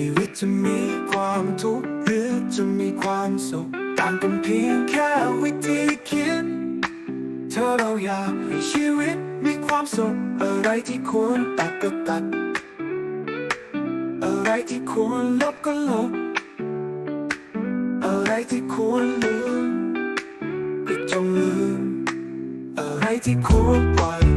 ชีวิตจะมีความทุกข์หรือจะมีความสุขต่างกันเพียงแค่วิธีคิด เธอเราอยากให้ชีวิตมีความสุขอะไรที่ควรตัดก็ตัด อะไรที่ควรลบก็ลบ อะไรที่ควรลืมก็จงลืม อะไรที่ควรปล่อย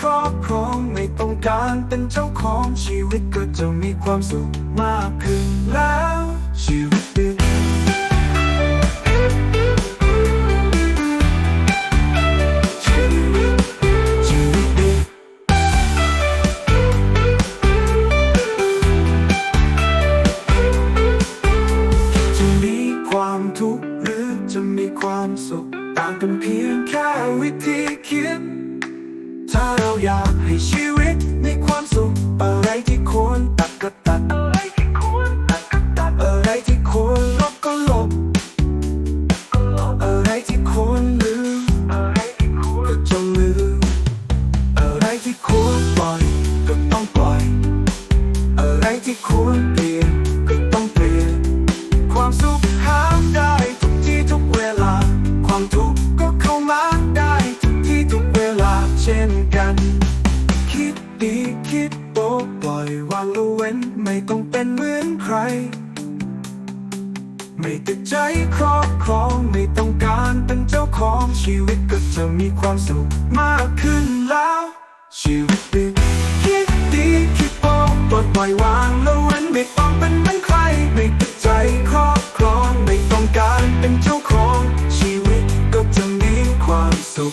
ครอบครองไม่ต้องการเป็นเจ้าของชีวิตก็จะมีความสุขมากขึ้นแล้วชีวิต ไม่ติดใจครอบครองไม่ต้องการเป็นเจ้าของชีวิตก็จะมีความสุขมากขึ้นแล้ว ชีวิตดีคิดดีคิดโป้ปลดปล่อยวางแล้วเว้นไม่ต้องเป็นเหมืนใครไม่ติดใจครอบครองไม่ต้องการเป็นเจ้าของชีวิตก็จะมีความสุข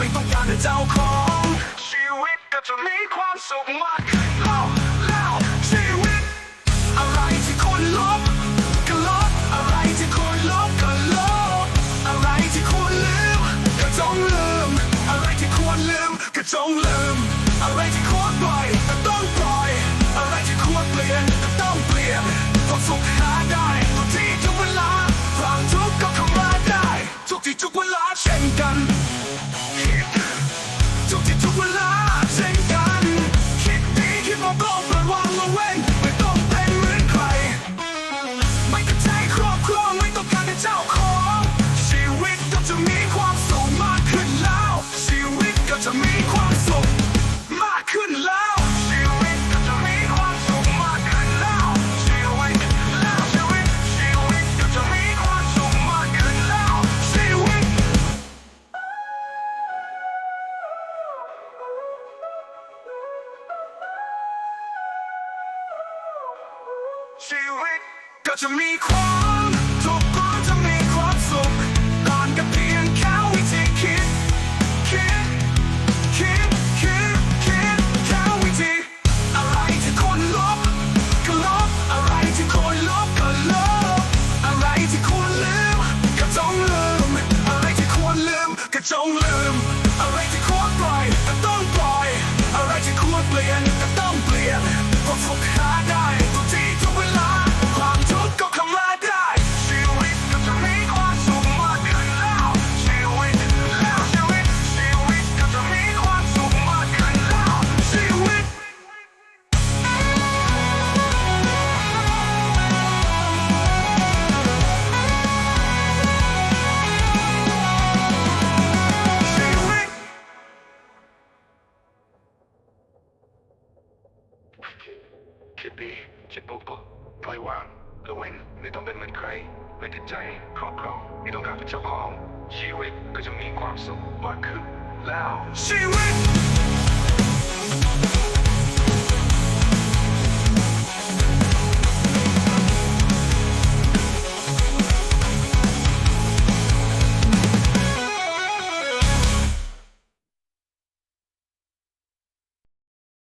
ไม่ต้องการเจ้าของ ชีวิตก็จะมีความสุขมากขึ้นเล่าเล่าชีวิต อะไรที่คนลบก็ลบอะไรที่คนลบก็ลบอะไรที่ควรลืมก็จงลืมอะไรที่ควรลืมก็จง watching me cry. ดีเช็ดบวกบวปล่อยวางละเว้นไม่ต้องเป็นเหมือนใคร ไม่ติดใจครอบครองไม่ต้องการเป็นเจ้าของชีวิตก็จะมีความสุขมากขึ้นแล้วชีวิต